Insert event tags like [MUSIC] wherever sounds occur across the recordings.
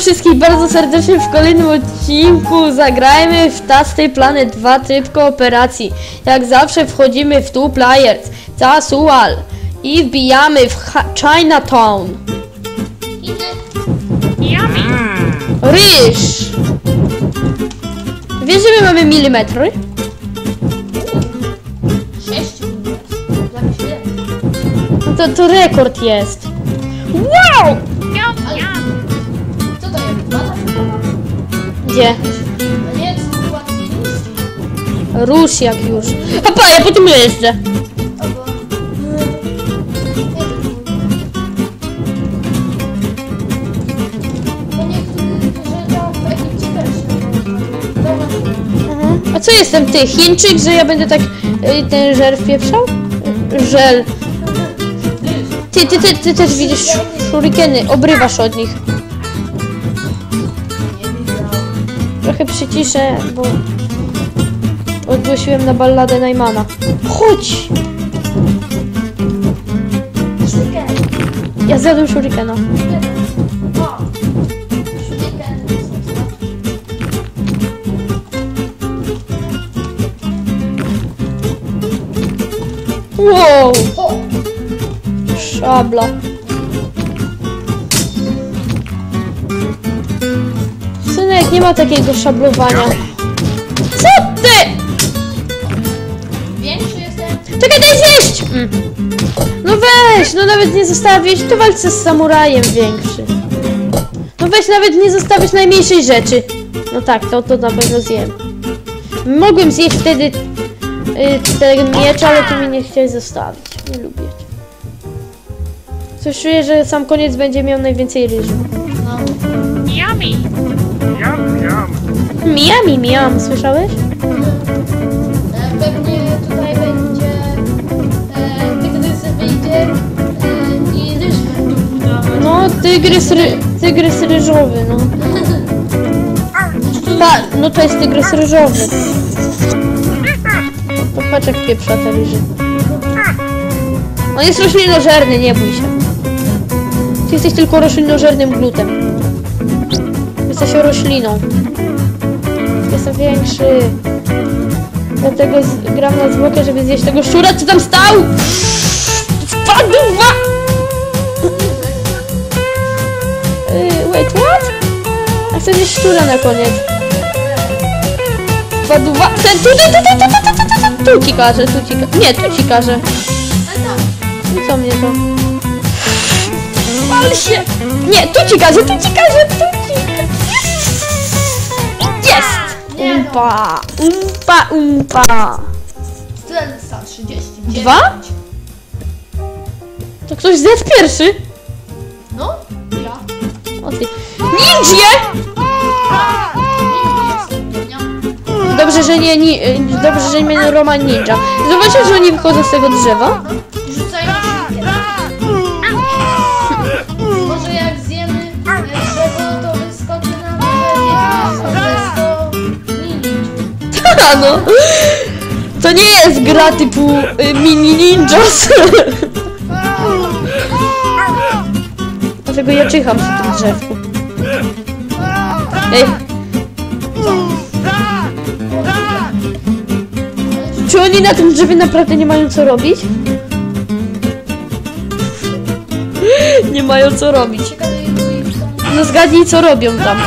wszystkich bardzo serdecznie w kolejnym odcinku. Zagrajmy w Tasty Planet 2 tryb kooperacji. Jak zawsze wchodzimy w Two Players, Casual i wbijamy w ha- Chinatown. Ryż! Wiesz, że my mamy milimetry? No to, to rekord jest. Wow! Gdzie? Rusz jak już. Papa, ja po tym jeżdżę. A co jestem ty? Chińczyk, że ja będę tak y, ten żel wpieprzał? Żel. Ty, ty, ty, ty też widzisz shurikeny, obrywasz od nich. ciszę, bo odgłosiłem na balladę Najmana. Chodź! Ja zjadłem shurikena. Wow! Szabla. Nie ma takiego szablowania. Co ty? Większy jestem. Czekaj, daj zjeść! Mm. No weź, no nawet nie zostawić, to walce z samurajem większy. No weź, nawet nie zostawić najmniejszej rzeczy. No tak, to, to na pewno zjem. Mogłem zjeść wtedy y, ten miecz, ale ty mi nie chciałeś zostawić. Nie lubię cię. Coś czuję, że sam koniec będzie miał najwięcej ryżu. No. Yummy. Yum. Miami, miam, słyszałeś? E, Pewnie tutaj będzie e, tygrys wyjdzie e, i ryż będą budować. No, tygrys, ry, tygrys ryżowy, no. Pa, no to jest tygrys ryżowy. To patrz jak pieprza te ryży. On jest roślinożerny, nie bój się. Ty jesteś tylko roślinożernym glutem. Jesteś rośliną. Jestem większy. Dlatego gram na zwłokę, żeby zjeść tego szczura, co tam stał! Spadł dwa! Yy, wait, what? A chcę zjeść szczura na koniec. Spadł dwa... Ten, tu, tu, tu, tu, tu, tu, tu, tu, tu ci każe, tu ci każe. Nie, tu ci każe. I co mnie to? Pal się! Nie, tu ci każe, tu ci każe, tu Umpa, umpa, umpa. Strzelca 30. Dwa? To ktoś zjadł pierwszy? No, ja. O ty. Ninja! Dobrze, że nie, ni, dobrze, że nie Roman Ninja. Zobaczysz, że oni wychodzą z tego drzewa? No. To nie jest gra typu y, mini ninjas. Dlatego ja czyham przy tym drzewku. Ej, czy oni na tym drzewie naprawdę nie mają co robić? Nie mają co robić. No zgadnij co robią tam.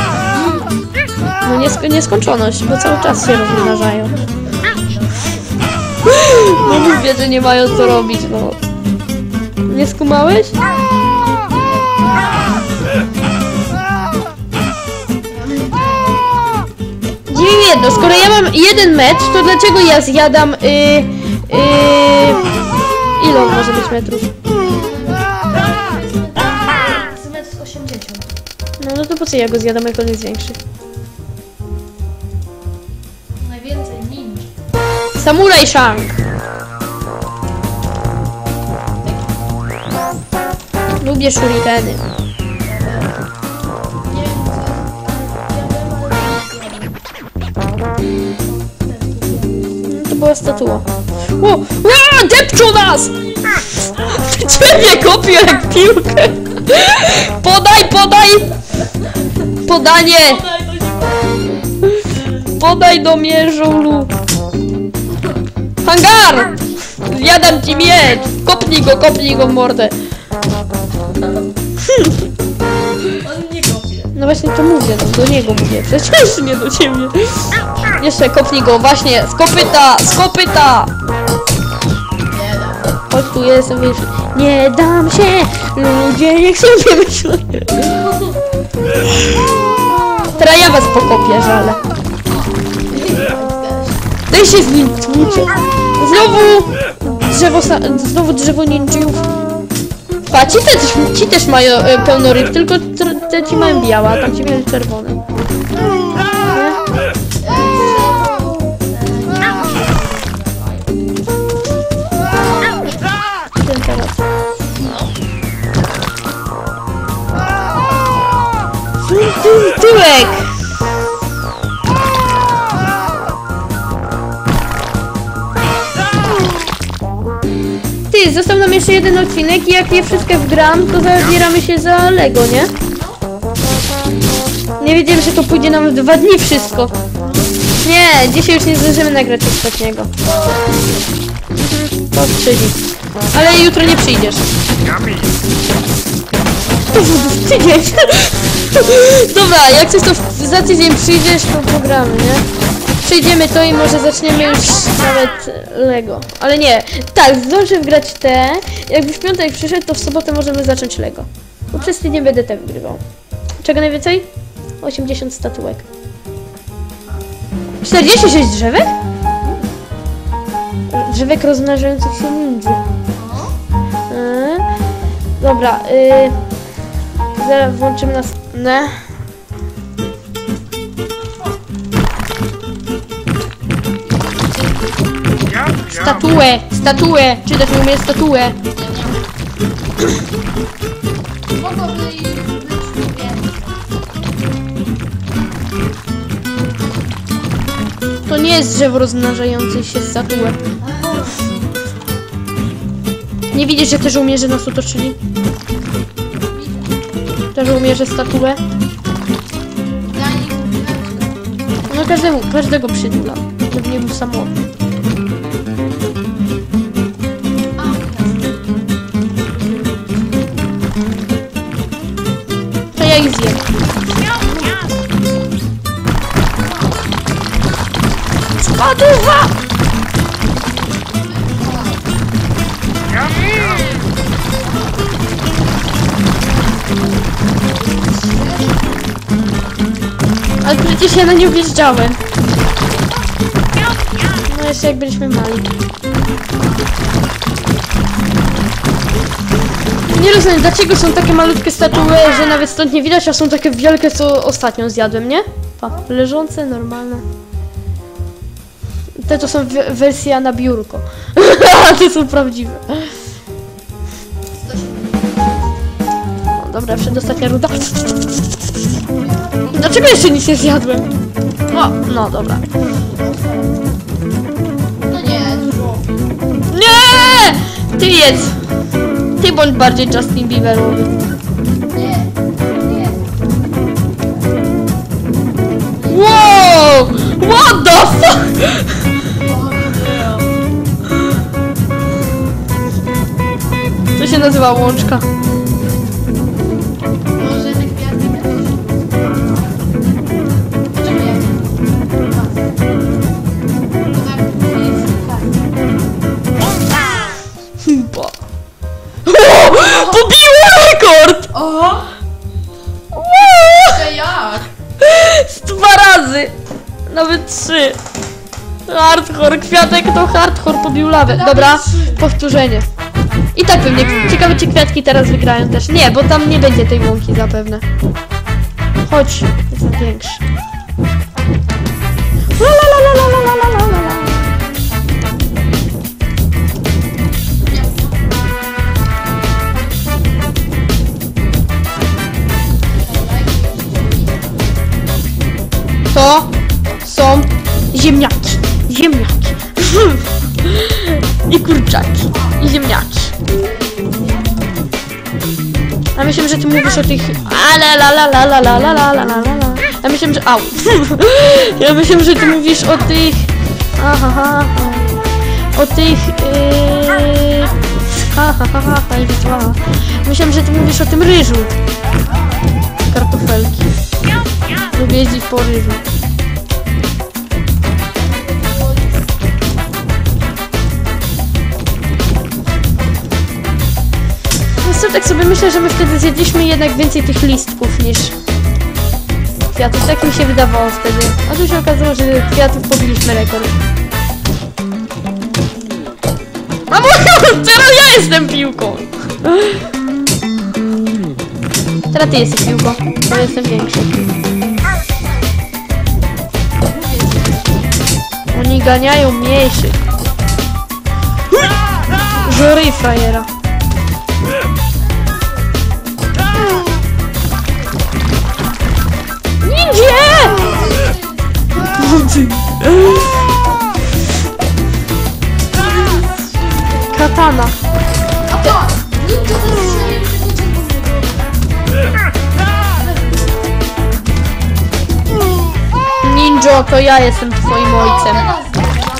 No niesko nieskończoność, bo cały czas się rozmnażają. [LAUGHS] No mówię, że nie mają co robić, no. Nie skumałeś? Dziwi jedno, skoro ja mam jeden mecz, to dlaczego ja zjadam yy, yy, ile on może być metrów? z metr 80. No, no to po co ja go zjadam, jak on jest większy? Samuraj Shank. Lubię shurikeny. No, To była statua. O! A, depczą nas! Ciebie kopię jak piłkę! Podaj, podaj! Podanie! Podaj do mnie, żołlu. Hangar! Zjadam ci miecz! Kopnij go, kopnij go w mordę. On nie kopie. No właśnie to mówię, no do niego mówię. Przecież nie do ciebie. Jeszcze kopnij go, właśnie, z kopyta, z kopyta! Chodź tu, jestem wyższy. Nie dam się! Ludzie niech sobie myślą. Teraz ja was pokopię, żale. Daj się z nim tłucze. Znowu drzewo, znowu drzewo ninjów. Pa, ci też, ci też mają e, pełno ryb, tylko te ci mają białe, a tam ci mają czerwone. Tyłek! Jeszcze jeden odcinek i jak je wszystkie wgram, to zabieramy się za Lego, nie? Nie wiedziałem, że to pójdzie nam w dwa dni wszystko. Nie, dzisiaj już nie zdążymy nagrać ostatniego. To dni. Ale jutro nie przyjdziesz. To tydzień. [LAUGHS] Dobra, jak coś to za tydzień przyjdziesz, to pogramy, nie? Przyjdziemy to i może zaczniemy już nawet Lego. Ale nie, tak, zdążę wgrać te. Jakby w piątek przyszedł, to w sobotę możemy zacząć Lego. Bo przez tydzień będę te wygrywał. Czego najwięcej? 80 statuek. 46 drzewek? Drzewek rozmnażających się ninja. Yy, dobra, yy, zaraz włączymy następne. Statuę, statuę, czy też nie umie statuę. Spoko by i być To nie jest drzewo rozmnażające się statuę. Nie widzisz, że też umierze nas otoczyli? Też umierze statuę? No każdemu, każdego przydula. Żeby nie był samotny. To ja ich zjem. Spaduwa! Przecież ja na nie. No jeszcze jak byliśmy mali. Nie rozumiem, dlaczego są takie malutkie statue, że nawet stąd nie widać, a są takie wielkie, co ostatnio zjadłem, nie? Pa, leżące, normalne. Te to są we- wersja na biurko. [LAUGHS] A te są prawdziwe. O, dobra, przedostatnia ruda. Dlaczego jeszcze nic nie zjadłem? O, no dobra. to nie, dużo. Nie! Ty jedz! Ty bądź bardziej Justin Bieberowy. Nie, nie. Wow! What the fuck? To się nazywa łączka. Nawet trzy. Hardcore, kwiatek to hardcore pobił lawę. Dobra, powtórzenie. I tak pewnie. Ciekawe czy kwiatki teraz wygrają też. Nie, bo tam nie będzie tej łąki zapewne. Chodź, jest większy. La, la, la, la, la, la, la, la, la. To są ziemniaki. Ziemniaki. [LAUGHS] I kurczaki. I ziemniaki. A myślę, że ty mówisz o tych... Ale la la la la la la la la la la. Ja myślę, że... Au. [LAUGHS] ja myślę, że ty mówisz o tych... Aha, ha, ha. O tych... Yy... Ha, ha, ha, ha, ha. Myślałem, że ty mówisz o tym ryżu. Kartofelki. Lubię jeździć po ryżu. Tak sobie myślę, że my wtedy zjedliśmy jednak więcej tych listków niż kwiatów. Tak mi się wydawało wtedy. A tu się okazało, że kwiatów pobiliśmy rekord. Mój, [LAUGHS] teraz ja jestem piłką! Teraz ty jesteś piłką, bo jestem większy. Oni ganiają mniejszych. Żury frajera. Katana. Ninjo, to ja jestem twoim ojcem.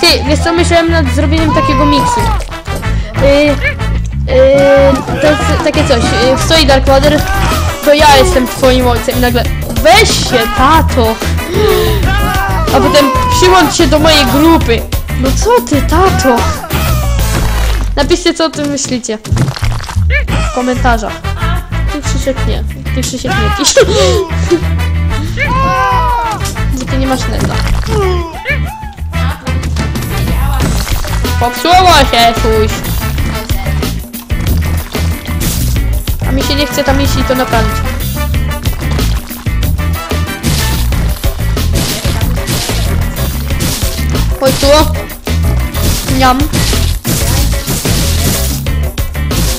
Ty, wiesz co, myślałem nad zrobieniem takiego miksu. Yy, yy, to jest takie coś, yy, stoi Dark Vader, to ja jestem twoim ojcem i nagle weź się, tato. A potem przyłącz się do mojej grupy. No co ty, tato? Napiszcie, co o tym myślicie. W komentarzach. Ty Krzysiek nie. Ty Krzysiek nie pisz. Ty nie masz neta. Popsuło się, fuś. A mi się nie chce tam iść i to naprawić. Tu. Niam.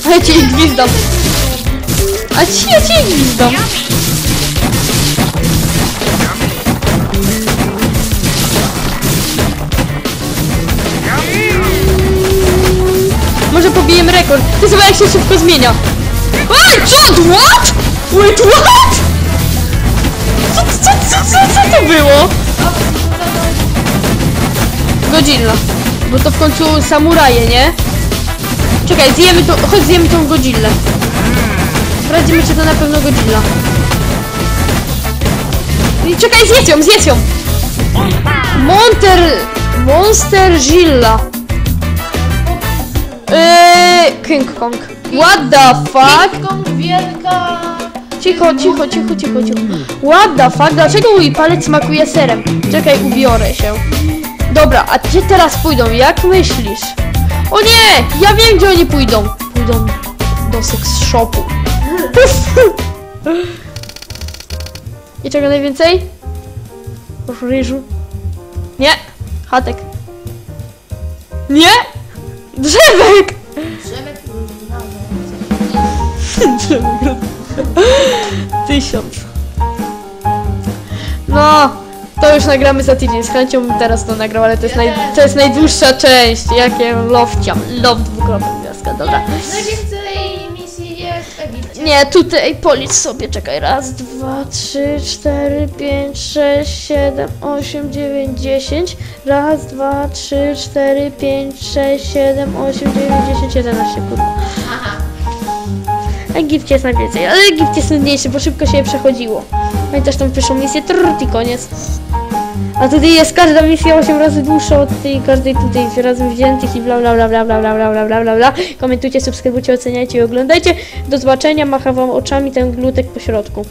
A cię gwizdam. A ci, ja cię gwizdam. Może pobijemy rekord. Ty zobacz jak się szybko zmienia. Co? What? Wait, what? Godzilla. Bo to w końcu samuraje, nie? Czekaj, zjemy to, chodź zjemy tą Godzillę. Sprawdzimy, czy to na pewno Godzilla. I czekaj, zjedz ją, zjedz ją! Monster... Monster Gilla. Eee, King Kong. What the fuck? King Kong wielka... Cicho, cicho, cicho, cicho, cicho. What the fuck? Dlaczego mój palec smakuje serem? Czekaj, ubiorę się. Dobra, a gdzie teraz pójdą? Jak myślisz? O nie! Ja wiem, gdzie oni pójdą. Pójdą do seks shopu. [LAUGHS] I czego najwięcej? Ryżu. Nie. Chatek. Nie. Drzewek. Drzewek... [LAUGHS] Tysiąc. No, już nagramy za tydzień. Z chęcią bym teraz to nagrał, ale to jest, naj, to jest najdłuższa część. Jakie lofciam. Lof dwukropek gwiazdka, dobra. Misji jest w Egipcie. Nie, tutaj policz sobie, czekaj. Raz, dwa, trzy, cztery, pięć, sześć, siedem, osiem, dziewięć, dziesięć. Raz, dwa, trzy, cztery, pięć, sześć, siedem, osiem, dziewięć, dziesięć, jedenaście, kurwa. Aha. Egipt jest najwięcej, ale Egipt jest nudniejszy, bo szybko się je przechodziło. Pamiętasz tą pierwszą misję? Trrrt i koniec. A tutaj jest każda misja 8 razy dłuższa od tej każdej tutaj razem wziętych i bla bla bla bla bla bla bla bla bla bla bla. Komentujcie, subskrybujcie, oceniajcie i oglądajcie. Do zobaczenia, macham wam oczami ten glutek po środku.